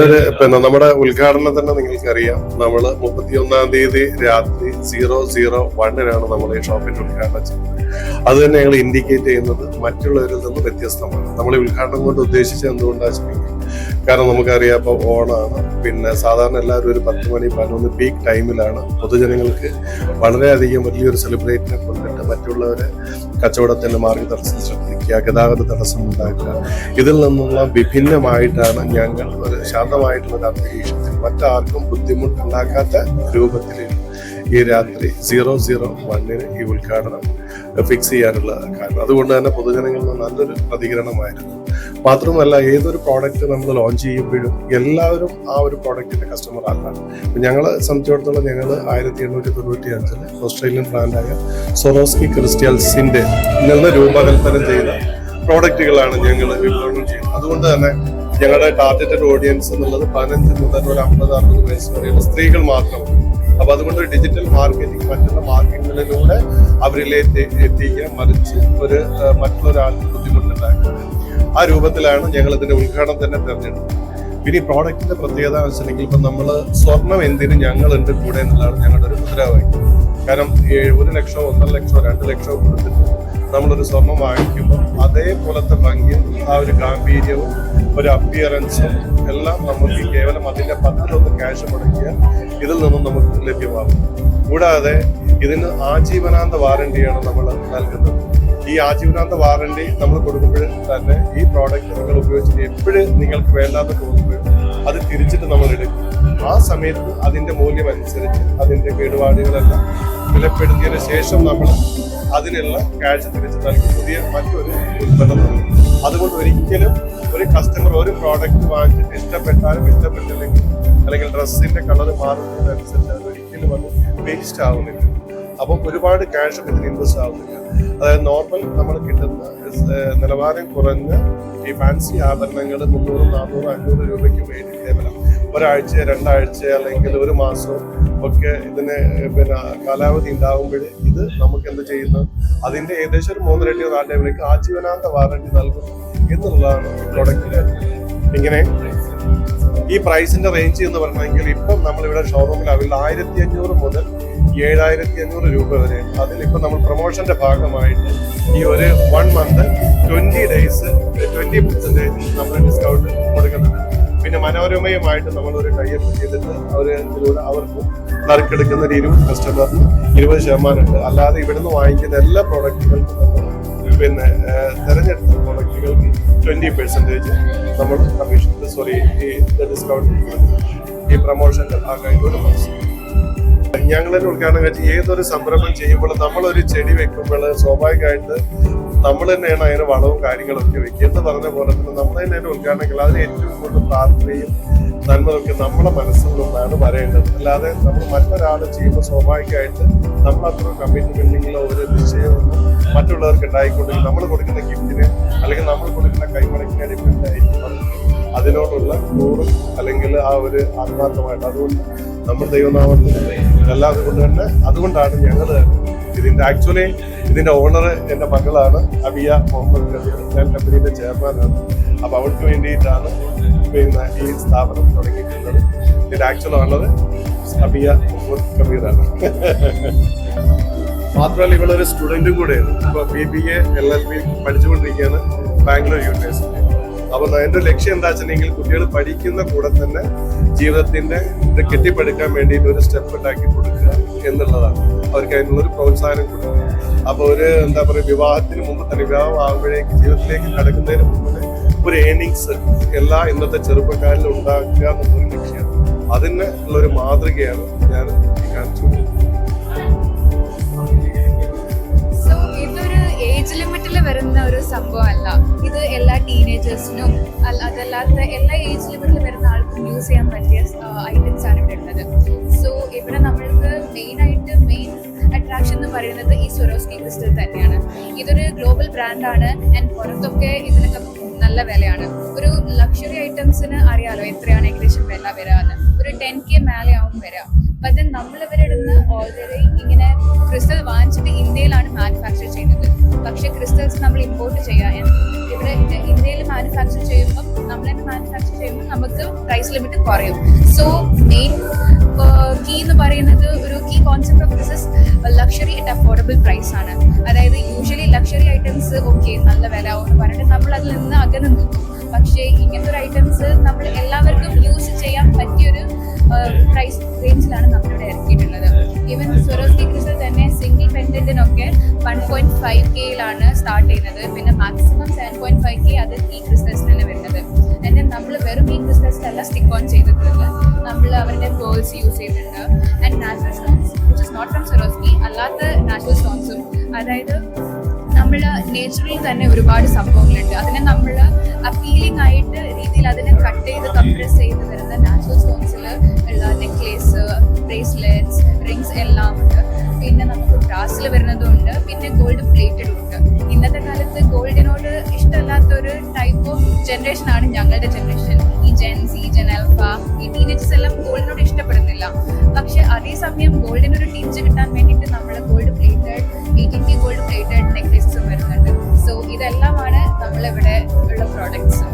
ഒരു പിന്നെ നമ്മുടെ ഉദ്ഘാടനം തന്നെ നിങ്ങൾക്കറിയാം. നമ്മൾ മുപ്പത്തി ഒന്നാം തീയതി രാത്രി സീറോ സീറോ വണ്ണിനാണ് നമ്മൾ ഈ ഷോപ്പിന്റെ ഉദ്ഘാടനം ചെയ്യുന്നത്. അത് തന്നെ ഞങ്ങൾ ഇൻഡിക്കേറ്റ് ചെയ്യുന്നത് മറ്റുള്ളവരിൽ നിന്ന് വ്യത്യസ്തമാണ്. നമ്മൾ ഈ ഉദ്ഘാടനം കൊണ്ട് ഉദ്ദേശിച്ചത് എന്തുകൊണ്ടാണ് കാരണം നമുക്കറിയാം ഇപ്പോൾ ഓണാണ്. പിന്നെ സാധാരണ എല്ലാവരും ഒരു പത്ത് മണി പതിനൊന്ന് പീക്ക് ടൈമിലാണ് പൊതുജനങ്ങൾക്ക് വളരെയധികം വലിയൊരു സെലിബ്രേറ്റിനെ കൊണ്ടിട്ട് മറ്റുള്ളവരെ കച്ചവടത്തിന്റെ മാർഗ തടസ്സം ശ്രദ്ധിക്കുക ഗതാഗത തടസ്സം ഉണ്ടാക്കുക ഇതിൽ നിന്നുള്ള വിഭിന്നമായിട്ടാണ് ഞങ്ങൾ ശാന്തമായിട്ടുള്ള അന്തരീക്ഷത്തിൽ മറ്റാർക്കും ബുദ്ധിമുട്ടുണ്ടാക്കാത്ത രൂപത്തിൽ ഈ രാത്രി സീറോ സീറോ വണ്ണിന് ഈ ഉദ്ഘാടനം ഫിക്സ് ചെയ്യാനുള്ള കാരണം അതുകൊണ്ട് തന്നെ പൊതുജനങ്ങളിൽ നിന്ന് നല്ലൊരു പ്രതികരണമായിരുന്നു. മാത്രമല്ല ഏതൊരു പ്രോഡക്റ്റ് നമ്മൾ ലോഞ്ച് ചെയ്യുമ്പോഴും എല്ലാവരും ആ ഒരു പ്രോഡക്റ്റിന്റെ കസ്റ്റമർ ആണ് ഞങ്ങൾ സംബന്ധിച്ചിടത്തോളം ഞങ്ങൾ ആയിരത്തി എണ്ണൂറ്റി തൊണ്ണൂറ്റി അഞ്ചിൽ ഓസ്ട്രേലിയൻ ബ്രാൻഡായ സൊറോസ്കി ക്രിസ്റ്റ്യൽസിന്റെ നിന്ന് രൂപകൽപ്പന ചെയ്ത പ്രോഡക്റ്റുകളാണ് ഞങ്ങൾ വിപണനം ചെയ്യുന്നത്. അതുകൊണ്ട് തന്നെ ഞങ്ങളുടെ ടാർഗറ്റഡ് ഓഡിയൻസ് എന്നുള്ളത് പതിനഞ്ച് മുതൽ ഒരു അമ്പത് അറുപത് വയസ്സ് വരെയുള്ള സ്ത്രീകൾ മാത്രമാണ് അപ്പൊ അതുകൊണ്ട് ഡിജിറ്റൽ മാർക്കറ്റിംഗ് മറ്റുള്ള മാർക്കറ്റിങ്ങിലൂടെ അവരിലേക്ക് എത്തിക്കുക മറിച്ച് ഒരു ആ, മറ്റുള്ളൊരാൾക്ക് ബുദ്ധിമുട്ടുണ്ടാക്കുക ആ രൂപത്തിലാണ് ഞങ്ങൾ ഇതിന്റെ ഉദ്ഘാടനം തന്നെ തിരഞ്ഞെടുത്തത്. പിന്നെ ഈ പ്രോഡക്റ്റിന്റെ പ്രത്യേകത എന്ന് വെച്ചിട്ടുണ്ടെങ്കിൽ ഇപ്പം നമ്മൾ സ്വർണം എന്തിന് ഞങ്ങളുണ്ട് കൂടെ എന്നുള്ളതാണ് ഞങ്ങളുടെ ഒരു മുദ്രാവാക്യം. കാരണം ഒരു ലക്ഷമോ ഒന്നര ലക്ഷമോ രണ്ട് ലക്ഷമോ കൊടുത്തിട്ട് നമ്മളൊരു സ്വർണം വാങ്ങിക്കുമ്പോൾ അതേപോലത്തെ ഭംഗിയും ആ ഒരു ഗാംഭീര്യവും ഒരു അപ്പിയറൻസും എല്ലാം നമുക്ക് കേവലം അതിന്റെ പത്തിലൊന്ന് ക്യാഷ് മുടക്കിയാൽ ഇതിൽ നിന്നും നമുക്ക് ലഭ്യമാകും. കൂടാതെ ഇതിന് ആജീവനാന്ത വാറണ്ടിയാണ് നമ്മൾ നൽകുന്നത്. ഈ ആജീവനാന്ത വാറണ്ടി നമ്മൾ കൊടുക്കുമ്പോൾ തന്നെ ഈ പ്രോഡക്റ്റ് നിങ്ങൾ ഉപയോഗിച്ചിട്ട് എപ്പോഴും നിങ്ങൾക്ക് വേണ്ടാന്ന് തോന്നുമ്പോൾ അത് തിരിച്ചിട്ട് നമ്മൾ എടുക്കും. ആ സമയത്ത് അതിന്റെ മൂല്യം അനുസരിച്ച് അതിന്റെ കേടുപാടുകളെല്ലാം വിലപ്പെടുത്തിയതിന് ശേഷം നമ്മൾ അതിനുള്ള ക്യാഷ് തിരിച്ച് നൽകി. പുതിയ മറ്റൊരു ഉൽപ്പന്നം അതുകൊണ്ട് ഒരിക്കലും ഒരു കസ്റ്റമർ ഒരു പ്രോഡക്റ്റ് വാങ്ങിച്ചിട്ട് ഇഷ്ടപ്പെട്ടാലും ഇഷ്ടപ്പെട്ടില്ലെങ്കിൽ അല്ലെങ്കിൽ ഡ്രസ്സിന്റെ കളർ മാറുന്നതിനനുസരിച്ച് അത് ഒരിക്കലും അത് വേസ്റ്റ് ആവുന്നില്ല. അപ്പം ഒരുപാട് ക്യാഷ് ഇതിന് ഇൻവെസ്റ്റ് ആവുന്നില്ല. അതായത് നോർമൽ നമ്മൾ കിട്ടുന്ന നിലവാരം കുറഞ്ഞ ഈ ഫാൻസി ആഭരണങ്ങൾ മുന്നൂറ് നാനൂറ് അഞ്ഞൂറ് രൂപയ്ക്ക് വേണ്ടി കേവലം. ഒരാഴ്ച രണ്ടാഴ്ച അല്ലെങ്കിൽ ഒരു മാസം ഒക്കെ ഇതിന് പിന്നെ കാലാവധി ഉണ്ടാകുമ്പോൾ ഇത് നമുക്ക് എന്ത് ചെയ്യുന്നു? അതിന്റെ ഏകദേശം ഒരു മൂന്നരട്ടിയോ നാല് ടൈമിലേക്ക് ആജീവനാന്ത വാറണ്ടി നൽകും എന്നുള്ളതാണ് പ്രൊഡക്റ്റിന് ഇങ്ങനെ ഈ പ്രൈസിന്റെ റേഞ്ച് എന്ന് പറഞ്ഞെങ്കിൽ ഇപ്പം നമ്മളിവിടെ ഷോറൂമിൽ അവൈലബിൾ ആയിരത്തി അഞ്ഞൂറ് മുതൽ ഏഴായിരത്തി അഞ്ഞൂറ് രൂപ വരെ. അതിലിപ്പോൾ നമ്മൾ പ്രൊമോഷന്റെ ഭാഗമായിട്ട് ഈ ഒരു one month twenty days twenty percentage നമ്മൾ ഡിസ്കൗണ്ട് കൊടുക്കുന്നുണ്ട്. പിന്നെ മനോരമയുമായിട്ട് നമ്മൾ ഒരു ടൈപ്പ് ചെയ്തിട്ട് അവർ ഇതിലൂടെ അവർക്ക് നറുക്കെടുക്കുന്ന ഒരു ഇരുപത് കസ്റ്റമറിന് ഇരുപത് ശതമാനം ഉണ്ട് അല്ലാതെ ഇവിടുന്ന് വാങ്ങിക്കുന്ന എല്ലാ പ്രോഡക്റ്റുകൾക്കും നമ്മൾ പിന്നെ തിരഞ്ഞെടുത്ത പ്രോഡക്റ്റുകൾക്ക് ട്വന്റി പെർസെന്റേജ് നമ്മൾ കമ്മീഷൻ സോറി ഈ ഡിസ്കൗണ്ട് ഈ പ്രൊമോഷന്റെ ഭാഗമായിട്ട് ഒരു മാസം ഞങ്ങളൊരു ഉദ്ഘാടനം കഴിച്ച് ഏതൊരു സംരംഭം ചെയ്യുമ്പോൾ നമ്മളൊരു ചെടി വെക്കുമ്പോൾ സ്വാഭാവികമായിട്ട് നമ്മൾ തന്നെയാണ് അതിന് വളവും കാര്യങ്ങളൊക്കെ വെക്കുക. എന്ന് പറഞ്ഞ പോലെ തന്നെ നമ്മൾ തന്നെ ഉദ്ഘാടനങ്ങൾ അതിന് ഏറ്റവും കൂടുതൽ പ്രാർത്ഥനയും നന്മതൊക്കെ നമ്മുടെ മനസ്സിൽ നിന്നാണ് വരേണ്ടത് അല്ലാതെ നമ്മൾ മറ്റൊരാൾ ചെയ്യുമ്പോൾ സ്വാഭാവികമായിട്ട് നമ്മൾ അത്ര കമ്മിറ്റ്മെന്റിങ്ങിലോ ഒരു നിശ്ചയമൊന്നും മറ്റുള്ളവർക്ക് ഉണ്ടായിക്കൊണ്ടെങ്കിൽ നമ്മൾ കൊടുക്കുന്ന ഗിഫ്റ്റിന് അല്ലെങ്കിൽ നമ്മൾ കൊടുക്കുന്ന കൈമടക്കിന് ഡിപ്പെൻഡ് ആയിരിക്കും അതിനോടുള്ള നൂറ് അല്ലെങ്കിൽ ആ ഒരു ആത്മാർത്ഥമായിട്ട്. അതുകൊണ്ട് നമ്മൾ ദൈവനാമത്തിൽ അല്ലാതെ കൊണ്ട് തന്നെ അതുകൊണ്ടാണ് ഞങ്ങൾ ഇതിന്റെ ആക്ച്വലി ഇതിന്റെ ഓണർ എന്റെ മകളാണ് അബിയ മുഹമ്മദ് ഞാൻ കമ്പനിയുടെ ചെയർമാനാണ് അപ്പോൾ അവർക്ക് വേണ്ടിയിട്ടാണ് പിന്നെ ഈ സ്ഥാപനം തുടങ്ങിയിട്ടുള്ളത്. ഇതിന്റെ ആക്ച്വൽ ഓണർ അബിയ മുഹമ്മദ് കബീറാണ്. മാത്രമല്ല ഇവളൊരു സ്റ്റുഡന്റും കൂടെയാണ്. ഇപ്പോൾ B B A L L B പഠിച്ചുകൊണ്ടിരിക്കുകയാണ്. ബാംഗ്ലൂർ യൂണിവേഴ്സിറ്റി അപ്പൊ എന്റെ ലക്ഷ്യം എന്താ വെച്ചിട്ടുണ്ടെങ്കിൽ കുട്ടികൾ പഠിക്കുന്ന കൂടെ തന്നെ ജീവിതത്തിന്റെ ഇത് കെട്ടിപ്പടുക്കാൻ വേണ്ടിയിട്ട് ഒരു സ്റ്റെപ്പ് ഉണ്ടാക്കി കൊടുക്കുക എന്നുള്ളതാണ്. അവർക്ക് അതിനുള്ള ഒരു പ്രോത്സാഹനം കൊടുക്കുക. അപ്പോൾ ഒരു എന്താ പറയുക വിവാഹത്തിന് മുമ്പ് തന്നെ വിവാഹം ആകുമ്പോഴേക്ക് ജീവിതത്തിലേക്ക് കടക്കുന്നതിന് മുമ്പ് ഒരു ഏണിങ്സ് എല്ലാ ഇന്നത്തെ ചെറുപ്പക്കാരിലും ഉണ്ടാക്കുക എന്നുള്ളൊരു ലക്ഷ്യമാണ് അതിന് ഉള്ളൊരു മാതൃകയാണ് ഞാൻ കാണിച്ചു കൊടുക്കുന്നത്. ലിമിറ്റിൽ വരുന്ന ഒരു സംഭവമല്ല. ഇത് എല്ലാ ടീനേജേഴ്സിനും അതല്ലാത്ത എല്ലാ ഏജ് ലിമിറ്റിൽ വരുന്ന ആൾക്കും യൂസ് ചെയ്യാൻ പറ്റിയ ഐറ്റംസ് ആണ് ഇവിടെ ഉള്ളത്. സോ ഇവിടെ നമ്മൾക്ക് മെയിൻ ആയിട്ട് മെയിൻ അട്രാക്ഷൻ എന്ന് പറയുന്നത് ഈ സൊറോസ്കി ക്രിസ്റ്റൽ തന്നെയാണ്. ഇതൊരു ഗ്ലോബൽ ബ്രാൻഡാണ് ആൻഡ് പുറത്തൊക്കെ ഇതിനൊക്കെ നല്ല വിലയാണ്. ഒരു ലക്ഷറി ഐറ്റംസിന് അറിയാലോ എത്രയാണ് ഏകദേശം വില വരാന്ന്. ഒരു ടെൻ കെ മേലെ ആവും വരാം. പക്ഷെ നമ്മൾ ഇവരുടെ ഓൾറെഡി ഇങ്ങനെ ക്രിസ്റ്റൽ വാങ്ങിച്ചിട്ട് ഇന്ത്യയിലാണ് മാനുഫാക്ചർ ചെയ്യുന്നത്. പക്ഷേ ക്രിസ്റ്റൽസ് നമ്മൾ ഇമ്പോർട്ട് ചെയ്യാൻ ഇവിടെ ഇന്ത്യയിൽ മാനുഫാക്ചർ ചെയ്യുമ്പോൾ നമ്മൾ തന്നെ മാനുഫാക്ചർ ചെയ്യുമ്പോൾ നമുക്ക് പ്രൈസ് ലിമിറ്റ് കുറയും. സോ മെയിൻ കീ എന്ന് പറയുന്നത് ഒരു key concept of this luxury at affordable price ആണ്. അതായത് യൂഷ്വലി ലക്ഷറി ഐറ്റംസ് ഓക്കെ നല്ല വില എന്ന് പറഞ്ഞിട്ട് നമ്മൾ അതിൽ നിന്ന് അകന്ന് നിൽക്കും. പക്ഷേ ഇങ്ങനത്തെ ഒരു ഐറ്റംസ് നമ്മൾ എല്ലാവർക്കും യൂസ് ചെയ്യാൻ പറ്റിയൊരു പ്രൈസ് റേഞ്ചിലാണ് നമ്മളിവിടെ ഇറക്കിയിട്ടുള്ളത്. ഈവൻ സ്വരോസ്കി ക്രിസ്റ്റൽ തന്നെ സിംഗിൾ പെൻഡന്റിനൊക്കെ വൺ പോയിന്റ് ഫൈവ് കെയിലാണ് സ്റ്റാർട്ട് ചെയ്യുന്നത്. പിന്നെ maximum seven point five K അത് ഈ ക്രിസ്റ്റൽസ് തന്നെ വരുന്നത്. എന്റെ നമ്മൾ വെറും ഈ ക്രിസ്റ്റൽസ് അല്ല സ്റ്റിക്ക് ഓൺ ചെയ്തിട്ടുണ്ട് നമ്മൾ അവരുടെ പേൾസ് യൂസ് ചെയ്തിട്ടുണ്ട് and natural stones which is not from Swarovski അല്ലാത്ത നാച്ചുറൽ സ്റ്റോൺസും അതായത് നമ്മൾ നേച്ചറിൽ തന്നെ ഒരുപാട് സംഭവങ്ങളുണ്ട്. അതിനെ നമ്മൾ അപ്പീലിംഗ് ആയിട്ട് രീതിയിൽ അതിനെ കട്ട് ചെയ്ത് കംപ്രസ് ചെയ്ത് വരുന്ന നാച്ചുറൽ സ്റ്റോൺസിൽ ഉള്ള നെക്ലേസ് ബ്രേസ്ലെറ്റ്സ് റിങ്സ് എല്ലാം ഉണ്ട്. പിന്നെ നമുക്ക് ബ്രാസിൽ വരുന്നതുണ്ട് പിന്നെ ഗോൾഡ് പ്ലേറ്റഡ് ഉണ്ട്. ഇന്നത്തെ കാലത്ത് ഗോൾഡിനോട് ഇഷ്ടമല്ലാത്തൊരു ടൈപ്പ് ഓഫ് ജനറേഷൻ ആണ് ഞങ്ങളുടെ ജനറേഷൻ ഈ ജെൻ സി ജെൻ ഈ ടീനേജേഴ്സ് എല്ലാം ഗോൾഡിനോട് ഇഷ്ടപ്പെടുന്നില്ല. പക്ഷെ അതേസമയം ഗോൾഡിനൊരു ടിഞ്ച് കിട്ടാൻ വേണ്ടിയിട്ട് നമ്മൾ gold plated eighteen K gold plated നെക്ലേസസും വരുന്നുണ്ട് സോ ഇതെല്ലാമാണ് നമ്മളിവിടെ ഉള്ള പ്രോഡക്ട്സ്